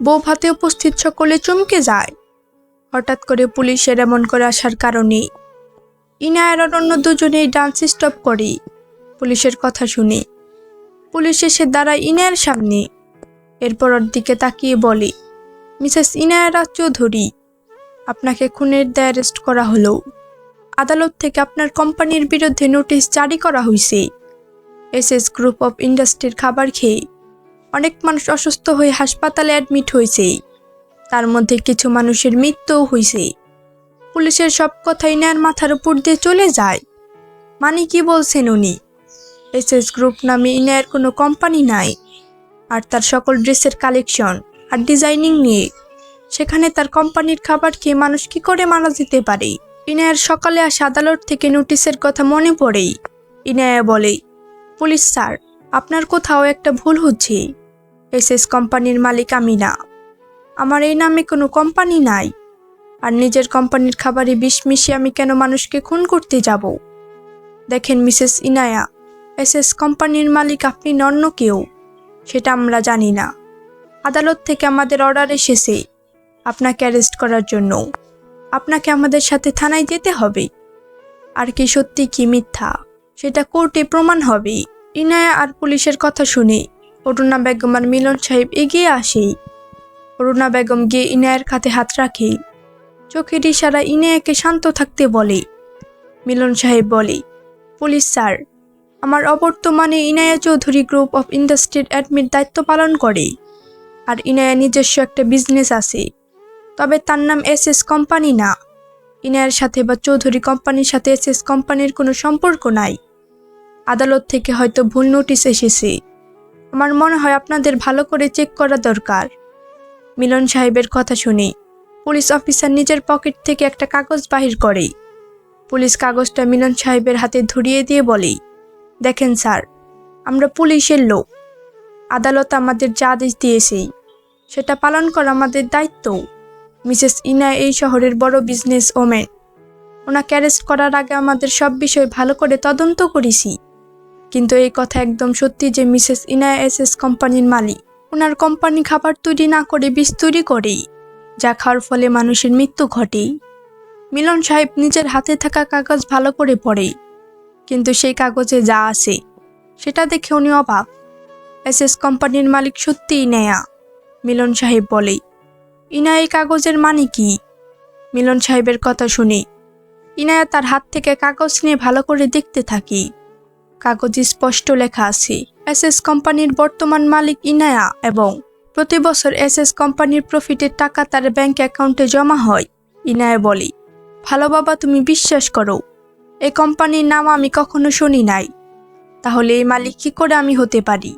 বউ ভাতে উপস্থিত সকলে চমকে যায়। হঠাৎ করে পুলিশের এমন করে আসার কারণে ইনায়ার অন্য দুজনেই ডান্স স্টপ করে। পুলিশের কথা শুনে পুলিশ এসে দাঁড়ায় ইনায়ার সামনে। এরপর ওর দিকে তাকিয়ে বলে, মিসেস ইনায়ারা চৌধুরী, আপনাকে খুনের দায় অ্যারেস্ট করা হলো। আদালত থেকে আপনার কোম্পানির বিরুদ্ধে নোটিশ জারি করা হয়েছে এসএস গ্রুপ অফ ইন্ডাস্ট্রির খাবার খেয়ে অনেক মানুষ অসুস্থ হয়ে হাসপাতালে অ্যাডমিট হয়েছে তার মধ্যে কিছু মানুষের মৃত্যুও হয়েছে পুলিশের সব কথা ইনার মাথার উপর দিয়ে চলে যায়। মানে কি বলছেন উনি? এসএস গ্রুপ নামে ইনায়ের কোনো কোম্পানি নাই। আর তার সকল ড্রেসের কালেকশন আর ডিজাইনিং নিয়ে। সেখানে তার কোম্পানির খাবার খেয়ে মানুষ কি করে মারা যেতে পারে? ইনায়ের সকালে আসা আদালত থেকে নোটিশের কথা মনে পড়েই। ইনায়া বলে, পুলিশ স্যার, আপনার কোথাও একটা ভুল হচ্ছে। এসএস কোম্পানির মালিক আমি না। আমার এই নামে কোনো কোম্পানি নাই। আর নিজের কোম্পানির খাবারে বিষ মিশিয়ে আমি কেন মানুষকে খুন করতে যাব? দেখেন মিসেস ইনায়া, এসএস কোম্পানির মালিক আপনি নন্য কেউ, সেটা আমরা জানি না। আদালত থেকে আমাদের অর্ডার এসেছে, আপনাকে অ্যারেস্ট করার জন্য। আপনাকে আমাদের সাথে থানায় যেতে হবে। আর কি সত্যি কি মিথ্যা, সেটা কোর্টে প্রমাণ হবে। ইনায়া আর পুলিশের কথা শুনে অরুণা বেগম আর মিলন সাহেব এগিয়ে আসে। অরুণা বেগম গিয়ে ইনায়ের কাঁধে হাত রাখে। চোখের ইশারা ইনায়াকে শান্ত থাকতে বলে। মিলন সাহেব বলে, পুলিশ স্যার, আমার অবর্তমানে ইনায়া চৌধুরী গ্রুপ অফ ইন্ডাস্ট্রির অ্যাডমিট দায়িত্ব পালন করে, আর ইনায়া নিজস্ব একটা বিজনেস আছে। তবে তার নাম এস এস কোম্পানি না। ইনায়ের সাথে বা চৌধুরী কোম্পানির সাথে এস এস কোম্পানির কোনো সম্পর্ক নাই। আদালত থেকে হয়তো ভুল নোটিশ এসেছে। আমার মনে হয় আপনাদের ভালো করে চেক করা দরকার। মিলন সাহেবের কথা শুনে পুলিশ অফিসার নিজের পকেট থেকে একটা কাগজ বাহির করে। পুলিশ কাগজটা মিলন সাহেবের হাতে ধরিয়ে দিয়ে বলে, দেখেন স্যার, আমরা পুলিশের লোক। আদালত আমাদের যা আদেশ দিয়েছে। সেটা পালন করা আমাদের দায়িত্ব। মিসেস ইনা এই শহরের বড় বিজনেস ওমেন ওনাকে অ্যারেস্ট করার আগে আমাদের সব বিষয় ভালো করে তদন্ত করেছি। কিন্তু এই কথা একদম সত্যি যে মিসেস ইনা এস এস কোম্পানির মালিক। ওনার কোম্পানি খাবার তৈরি না করে বিষ তৈরি করেই, যা খাওয়ার ফলে মানুষের মৃত্যু ঘটে মিলন সাহেব নিজের হাতে থাকা কাগজ ভালো করে পড়ে, কিন্তু সেই কাগজে যা আছে, সেটা দেখে উনি অবাক। এস এস কোম্পানির মালিক সত্যিই নেয়া, মিলন সাহেব বলে। ইনা এই কাগজের মানে কি? মিলন সাহেবের কথা শুনে, ইনায়া তার হাত থেকে কাগজ নিয়ে ভালো করে দেখতে থাকি। কাগজে স্পষ্ট লেখা আছে। এস এস কোম্পানির বর্তমান মালিক ইনায়া এবং প্রতি বছর এস এস কোম্পানির প্রফিটের টাকা তার ব্যাংক অ্যাকাউন্টে জমা হয়। ইনায়া বলে, ভালো বাবা, তুমি বিশ্বাস করো এই কোম্পানির নাম আমি কখনো শুনি নাই। তাহলে এই মালিক কী করে আমি হতে পারি?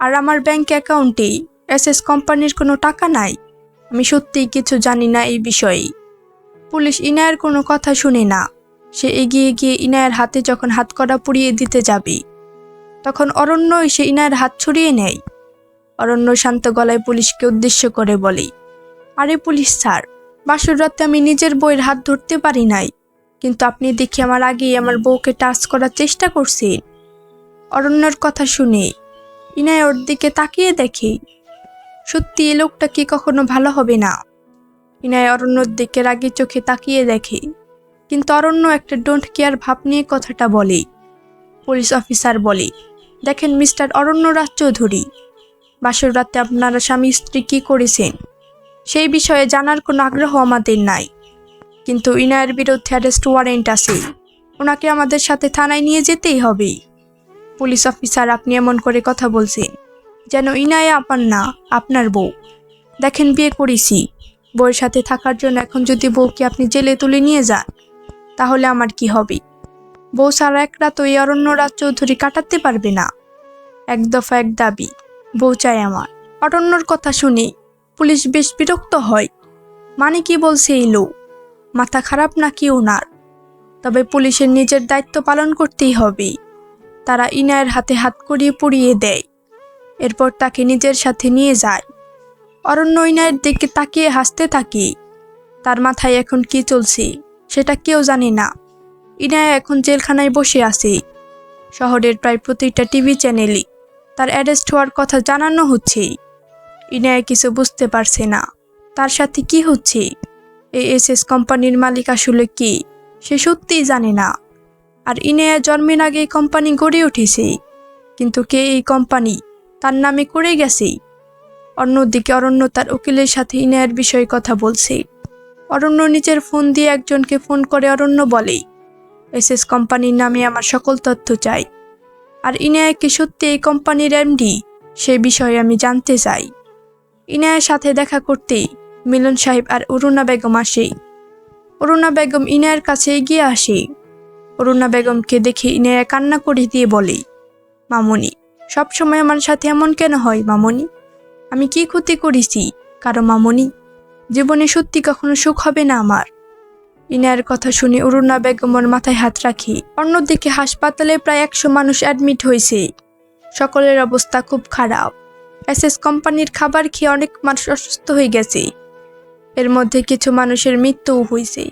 আর আমার ব্যাংক অ্যাকাউন্টে এস এস কোম্পানির কোনো টাকা নাই? আমি সত্যিই কিছু জানি না এই বিষয়ে। পুলিশ ইনায়ের কোনো কথা শুনে না। সে এগিয়ে গিয়ে ইনায়ের হাতে যখন হাতকড়া পুড়িয়ে দিতে যাবে, তখন অরণ্য সে ইনায়ের হাত ছড়িয়ে নেয়। অরণ্য শান্ত গলায় পুলিশকে উদ্দেশ্য করে বলে, আরে পুলিশ স্যার, বাসর রাতে আমি নিজের বইয়ের হাত ধরতে পারি নাই, কিন্তু আপনি দেখি আমার আগেই আমার বউকে টাচ করার চেষ্টা করছেন। অরণ্যর কথা শুনে ইনায় ওর দিকে তাকিয়ে দেখে, সত্যি এ লোকটা কি কখনো ভালো হবে না? ইনায় অরণ্যর দিকে রাগি চোখে তাকিয়ে দেখে কিন্তু অরণ্য একটা ডোন্ট কেয়ার ভাব নিয়ে কথাটা বলে পুলিশ অফিসার বলে, দেখেন মিস্টার অরণ্য রাজ চৌধুরী, বাসর রাতে আপনারা স্বামী স্ত্রী কী করেছেন? সেই বিষয়ে জানার কোনো আগ্রহ আমাদের নাই। কিন্তু ইনায়ের বিরুদ্ধে অ্যারেস্ট ওয়ারেন্ট আছে। ওনাকে আমাদের সাথে থানায় নিয়ে যেতেই হবে। পুলিশ অফিসার আপনি এমন করে কথা বলছেন, যেন ইনায়া আপনার না, আপনার বউ। দেখেন বিয়ে করেছি। বউয়ের সাথে থাকার জন্য এখন যদি বউকে আপনি জেলে তুলে নিয়ে যান তাহলে আমার কি হবে? বউ সারা এক রাত ওই অরণ্য রাজ চৌধুরী কাটাতে পারবে না। এক দফা এক দাবি, বউ চাই আমার। অরণ্যর কথা শুনে পুলিশ বেশ বিরক্ত হয়। মানে কি বলছে এই লোক? মাথা খারাপ নাকি ওনার? তবে পুলিশের নিজের দায়িত্ব পালন করতেই হবে। তারা ইনায়ের হাতে হাত করিয়ে পুড়িয়ে দেয়। এরপর তাকে নিজের সাথে নিয়ে যায়। অরণ্য ইনায়ের দিকে তাকিয়ে হাসতে থাকে। তার মাথায় এখন কি চলছে? সেটা কেউ জানে না। ইনায়া এখন জেলখানায় বসে আছে। শহরের প্রায় প্রতিটা টিভি চ্যানেলই তার অ্যারেস্ট হওয়ার কথা জানানো হচ্ছে। ইনায়া কিছু বুঝতে পারছে না। তার সাথে কি হচ্ছে? এই এস এস কোম্পানির মালিক আসলে কি? সে সত্যিই জানে না। আর ইনায়া জন্মের আগে কোম্পানি গড়ে উঠেছে। কিন্তু কে এই কোম্পানি? তার নামে করে গেছে। অন্যদিকে অরণ্য তার উকিলের সাথে ইনায়ের বিষয়ে কথা বলছে। অরণ্য নিজের ফোন দিয়ে একজনকে ফোন করে অরণ্য বলে এস এস কোম্পানির নামে আমার সকল তথ্য চাই। আর ইনায়া কি সত্যি এই কোম্পানির এমডি? সে বিষয়ে আমি জানতে চাই। ইনায়ের সাথে দেখা করতেই মিলন সাহেব আর অরুণা বেগম আসে। অরুণা বেগম ইনায়ের কাছে এগিয়ে আসে। অরুণা বেগমকে দেখে ইনায়া কান্না করে দিয়ে বলে, মামনি, সবসময় আমার সাথে এমন কেন হয়, মামনি? আমি কি ক্ষতি করেছি? কারও মামনি? জীবনে সত্যি কখনো সুখ হবে না আমার। ইনায়ের কথা শুনে অরুণা বেগমের মাথায় হাত রাখি। অন্যদিকে হাসপাতালে প্রায় একশো মানুষ অ্যাডমিট হয়েছে। সকলের অবস্থা খুব খারাপ। এসএস কোম্পানির খাবার খেয়ে অনেক মানুষ অসুস্থ হয়ে গেছে। এর মধ্যে কিছু মানুষের মৃত্যুও হয়েছে।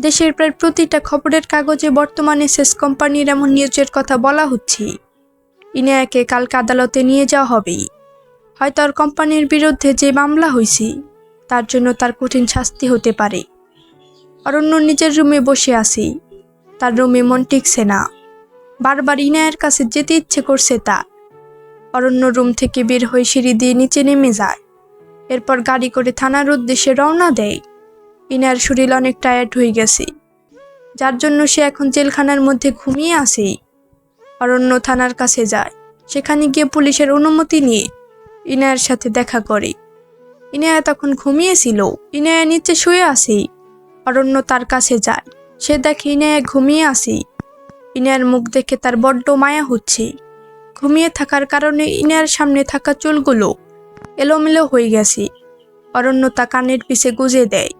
দেশের প্রায় প্রতিটা খবরের কাগজে বর্তমানে এসএস কোম্পানির এমন নিউজের কথা বলা হচ্ছে। ইনায়াকে কালকে আদালতে নিয়ে যাওয়া হবে। হয়তো আর কোম্পানির বিরুদ্ধে যে মামলা হয়েছে। তার জন্য তার কঠিন শাস্তি হতে পারে। অরণ্য নিজের রুমে বসে আছে। তার রুমে মন টিকছে না। বারবার ইনায়ের কাছে যেতে ইচ্ছে করছে তার। অরণ্য রুম থেকে বের হয়ে সিঁড়ি দিয়ে নিচে নেমে যায়। এরপর গাড়ি করে থানার উদ্দেশ্যে রওনা দেয়। ইনার শরীর অনেক টায়ার্ড হয়ে গেছে। যার জন্য সে এখন জেলখানার মধ্যে ঘুমিয়ে আসে অরণ্য থানার কাছে যায়। সেখানে গিয়ে পুলিশের অনুমতি নিয়ে ইনায়ের সাথে দেখা করে। ইনায়া তখন ঘুমিয়েছিল। ইনায়া নিচে শুয়ে আসি অরণ্য তার কাছে যায়। সে দেখে ইনায়া ঘুমিয়ে আসি ইনায়ার মুখ দেখে তার বড্ড মায়া হচ্ছে। ঘুমিয়ে থাকার কারণে ইনায়ার সামনে থাকা চুলগুলো এলোমেলো হয়ে গেছে। অরণ্য তা কানের পিছে গুজে দেয়।